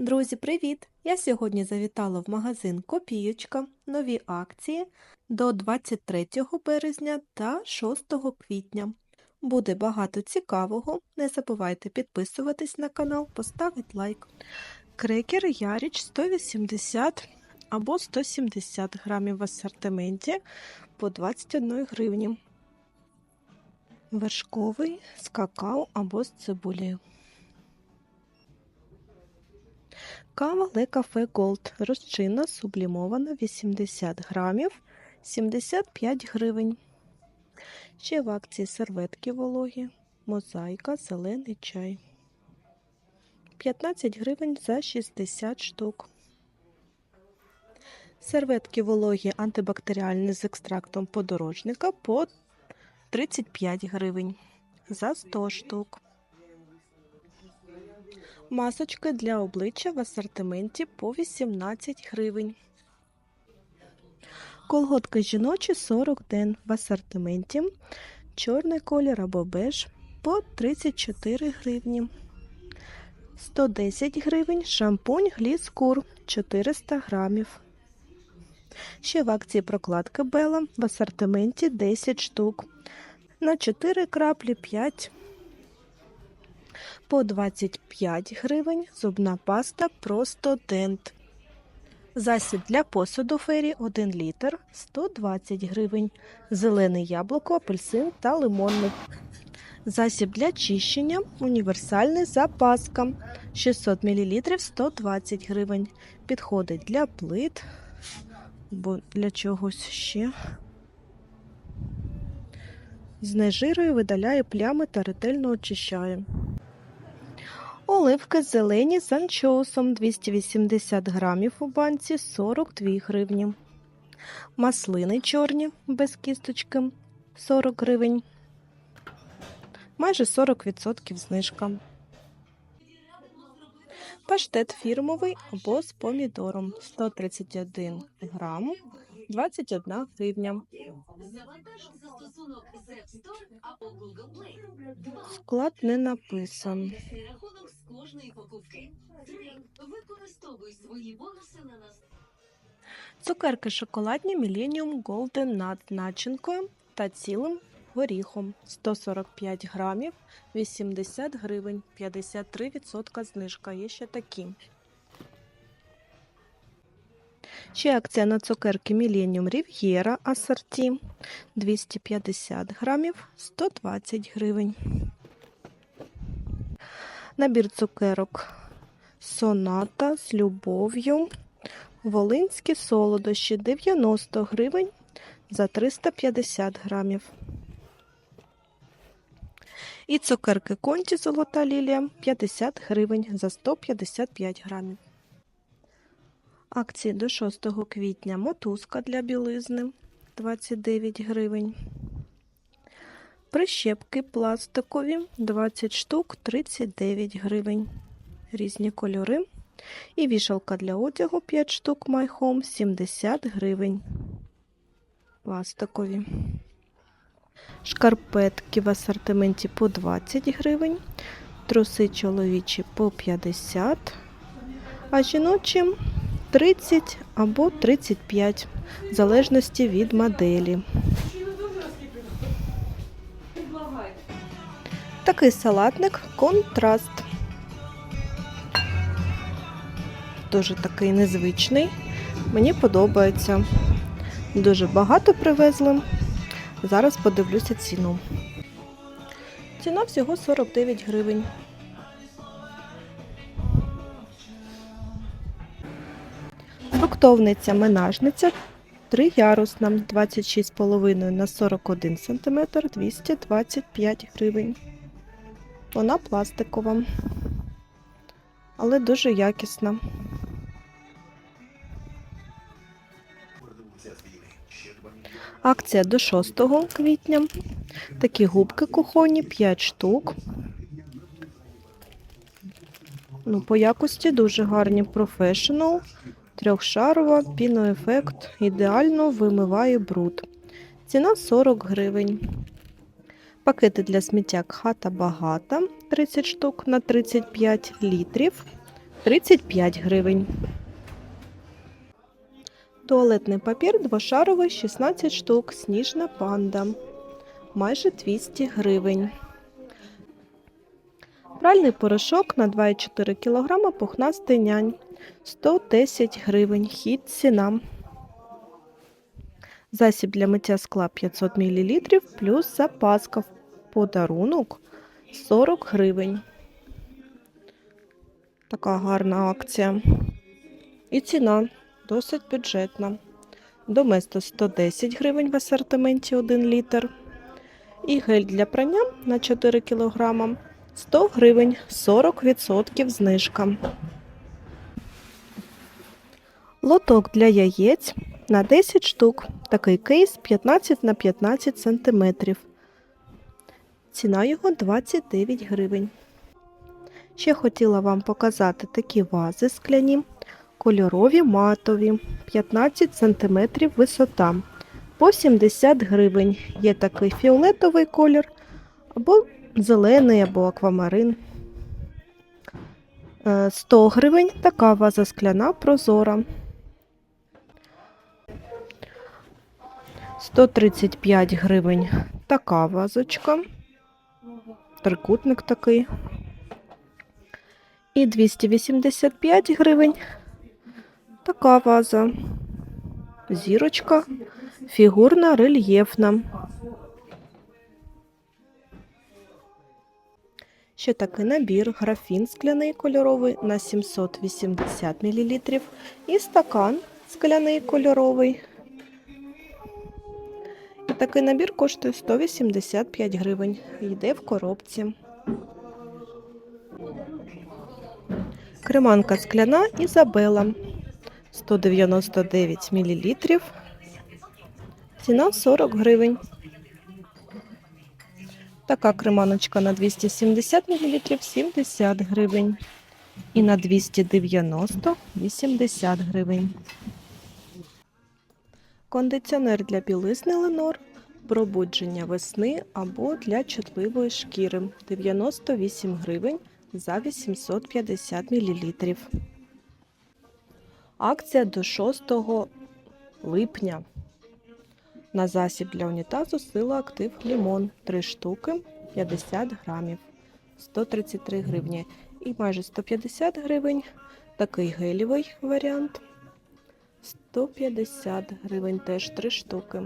Друзі, привіт! Я сьогодні завітала в магазин Копієчка. Нові акції до 23 березня та 6 квітня. Буде багато цікавого. Не забувайте підписуватись на канал, поставити лайк. Крекер Яріч 180 або 170 грамів в асортименті по 21 гривні. Вершковий з какао або з цибулею. Кава Cafe Gold розчинна сублімована 80 грамів 75 гривень. Ще в акції серветки вологі, мозаїка, зелений чай. 15 гривень за 60 штук. Серветки вологі антибактеріальні з екстрактом подорожника по 35 гривень за 100 штук. Масочки для обличчя в асортименті по 18 гривень. Колготки жіночі 40 ден в асортименті. Чорний колір або беж по 34 гривні. 110 гривень шампунь Гліскур 400 грамів. Ще в акції прокладка Бела в асортименті 10 штук. На 4 краплі 5 по 25 гривень зубна паста просто дент. Засіб для посуду фері 1 літр 120 гривень. Зелене яблуко, апельсин та лимонний. Засіб для чищення універсальний запаска 600 мл 120 гривень. Підходить для плит, бо для чогось ще. Знежирує, видаляє плями та ретельно очищає. Оливки зелені з анчоусом 280 грамів у банці 42 гривні. Маслини чорні без кісточки 40 гривень. Майже 40% знижка. Паштет фірмовий або з помідором 131 грам 21 гривня. Завантаж застосунок Store або Google не написан. Рахунок з кожної покупки. Використовуй свої бонуси на нас. Цукерки шоколадні Millennium Golden Nut начинкою та цілим горіхом 145 грамів 80 гривень 53% знижка. Є ще такі. Ще акція на цукерки Millennium Riviera асорті 250 грамів 120 гривень. Набір цукерок Соната з любов'ю. Волинські солодощі 90 гривень за 350 грамів. І цукерки конті золота лілія 50 гривень за 155 грамів. Акції до 6 квітня мотузка для білизни 29 гривень. Прищепки пластикові 20 штук 39 гривень. Різні кольори. І вішалка для одягу 5 штук Home 70 гривень. Пластикові. Шкарпетки в асортименті по 20 гривень. Труси чоловічі по 50, а жіночі 30 або 35, в залежності від моделі. Такий салатник контраст. Дуже такий незвичний. Мені подобається. Дуже багато привезли. Зараз подивлюся ціну. Ціна всього 49 гривень. Фруктовниця менажниця триярусна 26,5 на 41 см 225 гривень. Вона пластикова, але дуже якісна. Акція до 6 квітня. Такі губки кухонні 5 штук. Ну, по якості дуже гарні Professional. Трьохшарова, піноефект, ідеально вимиває бруд. Ціна 40 гривень. Пакети для сміття хата багата 30 штук на 35 літрів 35 гривень. Туалетний папір двошаровий 16 штук. Сніжна панда. Майже 200 гривень. Пральний порошок на 2,4 кг пухнастий нянь 110 гривень. Хід ціна. Засіб для миття скла 500 мл плюс запаска в подарунок 40 гривень. Така гарна акція. І ціна досить бюджетна. Доместо 110 гривень в асортименті 1 літр. І гель для прання на 4 кг 100 гривень 40% знижка. Лоток для яєць на 10 штук. Такий кейс 15 на 15 см. Ціна його 29 гривень. Ще хотіла вам показати такі вази скляні, кольорові матові, 15 см висота, по 70 гривень. Є такий фіолетовий колір, або зелений, або аквамарин. Е, 100 гривень така ваза скляна прозора. 135 гривень така вазочка. Трикутник такий. І 285 гривень. Така ваза. Зірочка. Фігурна рельєфна. Ще такий набір. Графін скляний кольоровий на 780 мл. І стакан скляний кольоровий. Такий набір коштує 185 гривень. Йде в коробці. Креманка скляна Ізабела 199 мл. Ціна 40 гривень. Така креманочка на 270 мл 70 гривень. І на 290 80 гривень. Кондиціонер для білизни Ленор, пробудження весни або для чутливої шкіри 98 гривень за 850 мл. Акція до 6 липня. На засіб для унітазу сила актив лімон 3 штуки 50 грамів 133 гривні. І майже 150 гривень такий гелівий варіант 150 гривень теж 3 штуки.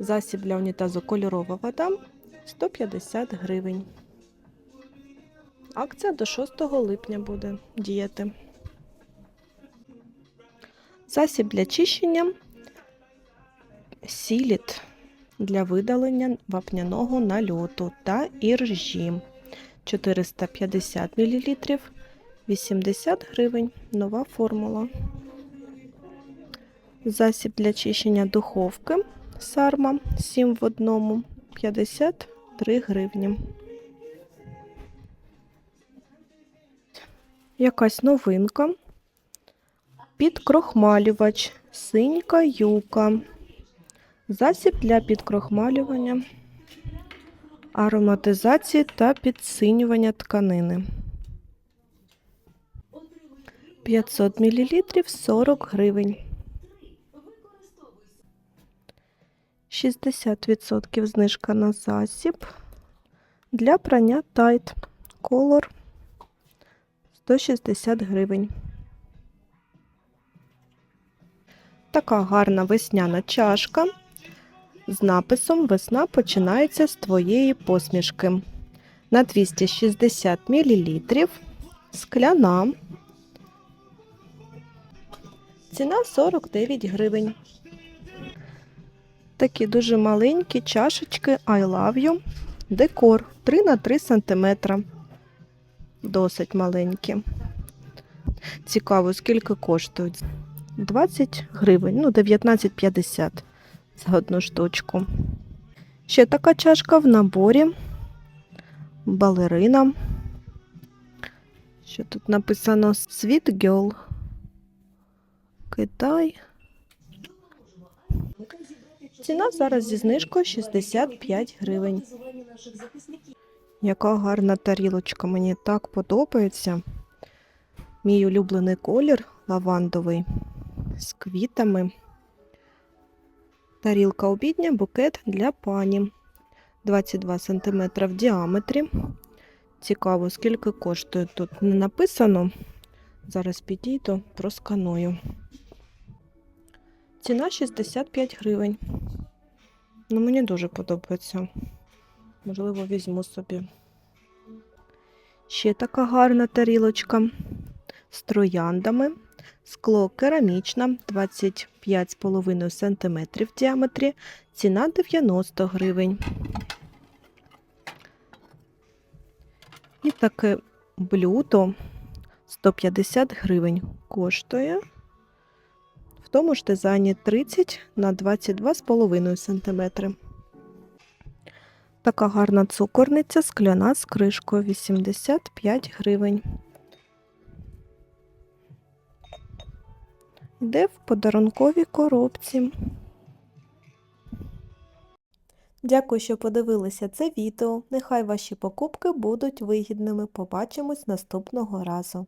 Засіб для унітазу кольорова вода 150 гривень. Акція до 6 липня буде діяти. Засіб для чищення сіліт для видалення вапняного нальоту та іржі 450 мл 80 гривень. Нова формула. Засіб для чищення духовки Сарма 7 в одному 53 гривні. Якась новинка. Підкрохмалювач синька юка. Засіб для підкрохмалювання, ароматизації та підсинювання тканини. 500 мл 40 гривень. 60% знижка на засіб для прання тайт. Колор 160 гривень. Така гарна весняна чашка з написом Весна починається з твоєї посмішки. На 260 мл. Скляна. Ціна 49 гривень. Такі дуже маленькі чашечки I love you. Декор 3 на 3 см. Досить маленькі. Цікаво, скільки коштують. 20 гривень, ну 19,50 за одну штучку. Ще така чашка в наборі. Балерина. Що тут написано Sweet Girl. Китай. Ціна зараз зі знижкою 65 гривень. Яка гарна тарілочка, мені так подобається. Мій улюблений колір лавандовий з квітами. Тарілка обідня, букет для пані. 22 см в діаметрі. Цікаво, скільки коштує тут не написано. Зараз підійду, просканую. Ціна 65 гривень. Ну, мені дуже подобається. Можливо, візьму собі. Ще така гарна тарілочка з трояндами. Скло керамічне 25,5 см в діаметрі. Ціна 90 гривень. І таке блюдо 150 гривень коштує. В тому ж дизайні 30 на 22,5 см. Така гарна цукорниця скляна з кришкою 85 гривень. Йде в подарунковій коробці. Дякую, що подивилися це відео. Нехай ваші покупки будуть вигідними. Побачимось наступного разу.